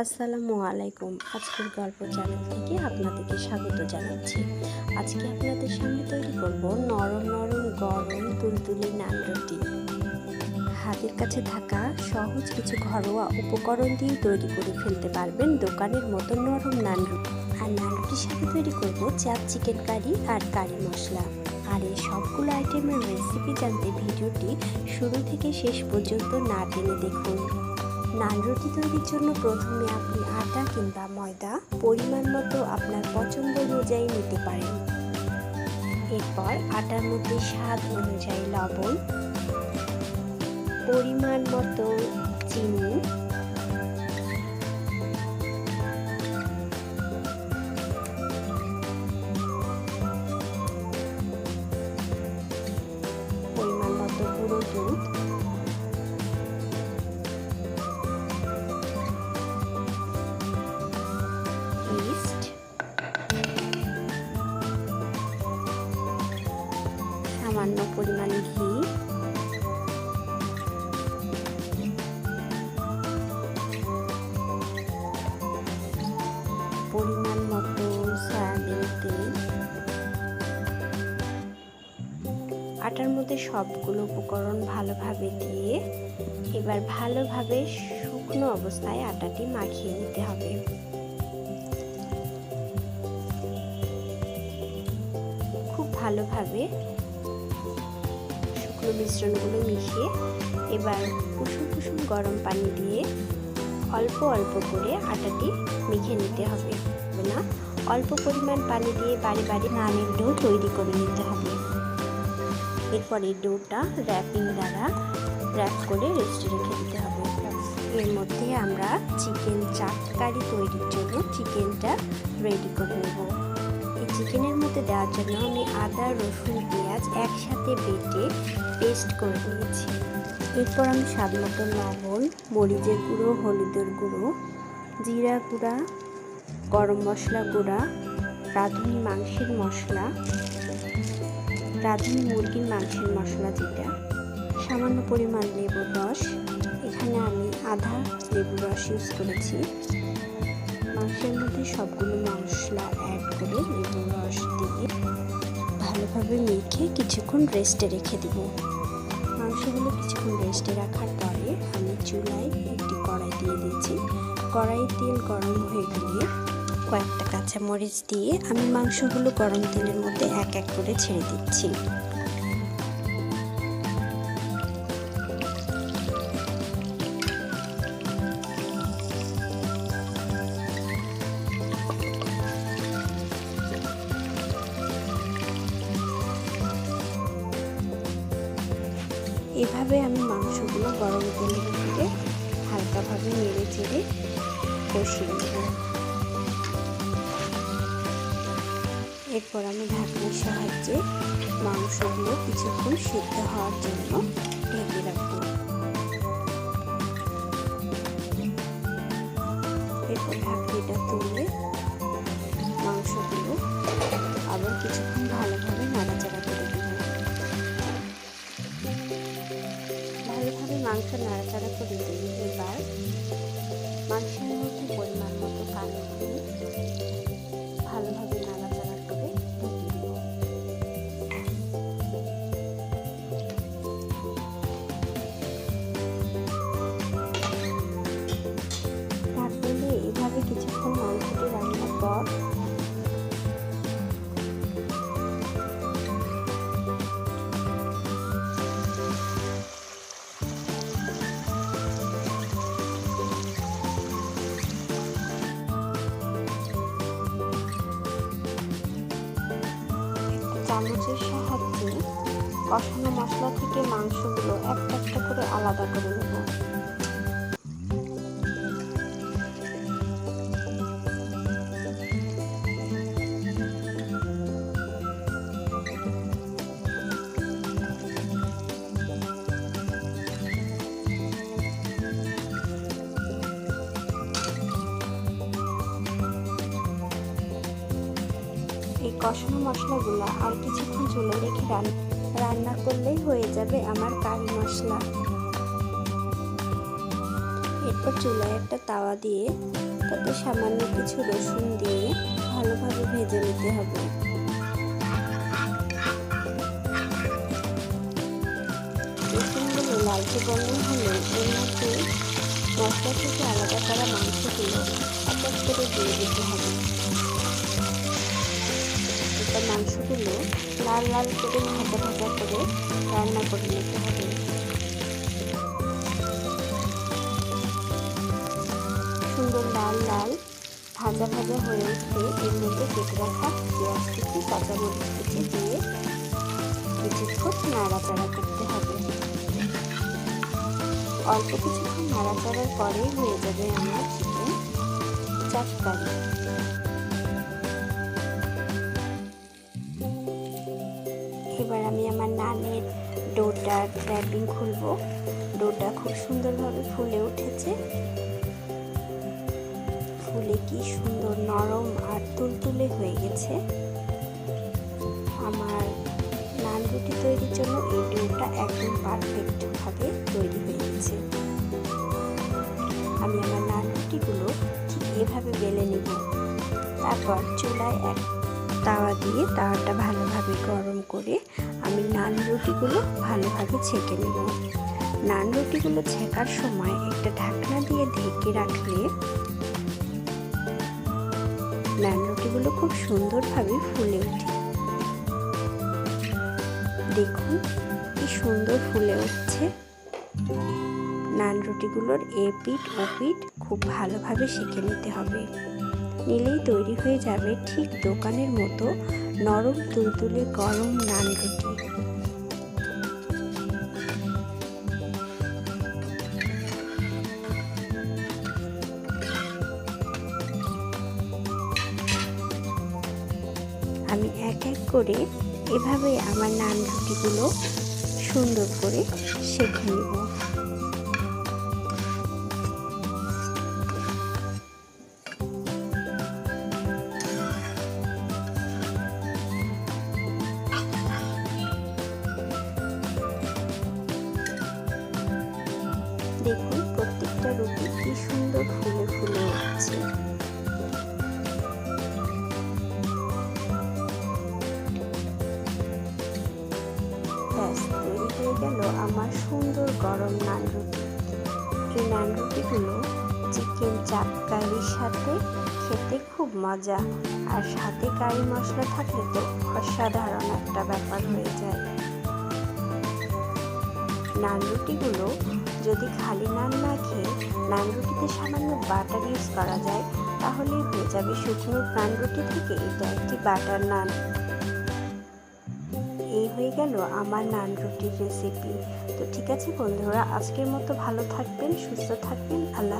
আসসালামু আলাইকুম। আজকের গল্প চ্যানেল থেকে আপনাদেরকে স্বাগত জানাচ্ছি। আজকে আপনাদের সামনে তৈরি করব নরম নরম গরম তুলতুলি নান রুটি হাতের কাছে থাকা সহজ কিছু ঘরোয়া উপকরণ দিয়ে তৈরি করে ফেলতে পারবেন দোকানের মতো নরম নান রুটি আর নান রুটির সাথে তৈরি করব চাপ চিকেন কারি আর কারি মশলা। আর এই সবগুলো আইটেমের রেসিপি জানতে ভিডিওটি শুরু থেকে শেষ পর্যন্ত না টেনে দেখুন। নান রুটি তৈরির জন্য প্রথমে আপনি আটা কিংবা ময়দা পরিমাণ মতো আপনার পছন্দ অনুযায়ী নিতে পারেন। এরপর আটার মধ্যে স্বাদ অনুযায়ী লবণ, পরিমাণ মতো চিনি সামান্য পরিমাণ ঘি। পরিমাণ মতো সয়াবিন তেল। আটার মধ্যে সবগুলো উপকরণ ভালোভাবে দিয়ে এবার ভালোভাবে শুকনো অবস্থায় আটাটি মাখিয়ে নিতে হবে। খুব ভালোভাবে শুকনো মিশ্রণগুলো মিশিয়ে এবার কুসুম কুসুম গরম পানি দিয়ে অল্প অল্প করে আটাটি মেখে নিতে হবে। না অল্প পরিমাণ পানি দিয়ে বাড়ি বাড়ি নানের ডো তৈরি করে নিতে হবে। এরপর ডোটা র্যাপিং দ্বারা র্যাপ করে রেস্টে রেখে দিতে হবে। এর মধ্যে আমরা চিকেন চাট কারি তৈরির জন্য চিকেনটা রেডি করে নেব। চিকেনের মধ্যে দেওয়ার জন্য আমি আদা, রসুন, পেঁয়াজ একসাথে বেটে পেস্ট করে নিয়েছি। এরপর আমি স্বাদ মতো লবণ, মরিচের গুঁড়ো, হলুদের গুঁড়ো, জিরা গুঁড়া, গরম মশলা গুঁড়া, রাঁধুনি মাংসের মশলা, রাঁধুনি মুরগির মাংসের মশলা যেটা, সামান্য পরিমাণ লেবুর রস। এখানে আমি আধা লেবুর রস ইউজ করেছি। মাংসের মধ্যে সবগুলো মশলা অ্যাড করে লেবুর রস দিয়ে ভালোভাবে মেখে কিছুক্ষণ রেস্টে রেখে দেব। মাংসগুলো কিছুক্ষণ রেস্টে রাখার পরে আমি চুলায় একটি কড়াই দিয়ে দিয়েছি। কড়াই তেল গরম হয়ে গেলে কয়েকটা কাঁচামরিচ দিয়ে আমি মাংসগুলো গরম তেলের মধ্যে এক এক করে ছেড়ে দিচ্ছি। এভাবে আমি মাংসগুলো গরম তেলের থেকে হালকাভাবে নেড়ে চেড়ে কষিয়ে নেব এরপর আমি ঢাকনার সাহায্যে মাংসগুলো কিছুক্ষণ সিদ্ধ হওয়ার জন্য ঢেকে রাখব। মাংস নাড়াচাড়া করে দিয়ে এবার মাংসের মধ্যে পরিমাণ মতো কালো চামচের সাহায্যে কষানো মশলা থেকে মাংসগুলো একটা একটা করে আলাদা করে নেব। কষানো মশলাগুলো আর কিছুক্ষণ চুলে রেখে রান্না করলেই হয়ে যাবে আমার কারি মশলা। এরপর চুলায় একটা তাওয়া দিয়ে তাতে সামান্য কিছু রসুন দিয়ে ভালোভাবে ভেজে নিতে হবে। রসুনগুলো লালচে বর্ণ হলে এর মধ্যে মশলা থেকে আলাদা করা মাংসগুলো করে দিয়ে দিতে হবে। মাংসগুলো লাল লাল করে ভাজা ভাজা করে রান্না করে নিতে হবে। সুন্দর লাল লাল ভাজা ভাজা হয়ে উঠলে এর মধ্যে কেটে রাখা পেঁয়াজ কুচি, কাঁচামরিচ কুচি দিয়ে কিছুক্ষণ নাড়াচাড়া করতে হবে। অল্প কিছুক্ষণ নাড়াচাড়ার পরেই হয়ে যাবে আমার চিকেন চাটকারি। আমি আমার নানের ডোটার র্যাপিং খুলবো। ডোটা খুব সুন্দরভাবে ফুলে উঠেছে। ফুলে কি সুন্দর নরম আর তুলতুলে হয়ে গেছে। আমার নান রুটি তৈরির জন্য এই ডোটা একদম পারফেক্টভাবে তৈরি হয়ে গেছে। আমি আমার নান রুটিগুলো ঠিক এভাবে বেলে নেব। তারপর চুলায় এক তাওয়া দিয়ে তাওয়াটা ভালোভাবে গরম করে আমি নান রুটিগুলো ভালোভাবে ছেঁকে নেব। নান রুটিগুলো ছেঁকার সময় একটা ঢাকনা দিয়ে ঢেকে রাখলে নান রুটিগুলো খুব সুন্দরভাবে ফুলে ওঠে। দেখুন কি সুন্দর ফুলে উঠছে। নান রুটিগুলোর এ পিঠ ও পিঠ খুব ভালোভাবে সেঁকে নিতে হবে। নিলেই তৈরি হয়ে যাবে ঠিক দোকানের মতো নরম তুলতুলে গরম নান রুটি। আমি এক এক করে এভাবে আমার নান রুটিগুলো সুন্দর করে শেখে নেব। প্রত্যেকটা রুটি, কি সুন্দর ফুলে ফুলে উঠছে। ব্যাস, তৈরি হয়ে গেল আমার সুন্দর গরম নান রুটি এই নান রুটিগুলো চিকেন চাপ কারির সাথে খেতে খুব মজা, আর সাথে কারি মশলা থাকলে তো অসাধারণ একটা ব্যাপার হয়ে যায়। নান রুটিগুলো যদি খালি নান না খেয়ে নান রুটিতে সামান্য বাটার ইউজ করা যায়, তাহলে হয়ে যাবে শুকনো নান রুটি থেকে এটা একটি বাটার নান। এই হয়ে গেল আমার নান রুটির রেসিপি তো ঠিক আছে বন্ধুরা, আজকের মতো ভালো থাকবেন, সুস্থ থাকবেন, আল্লাহ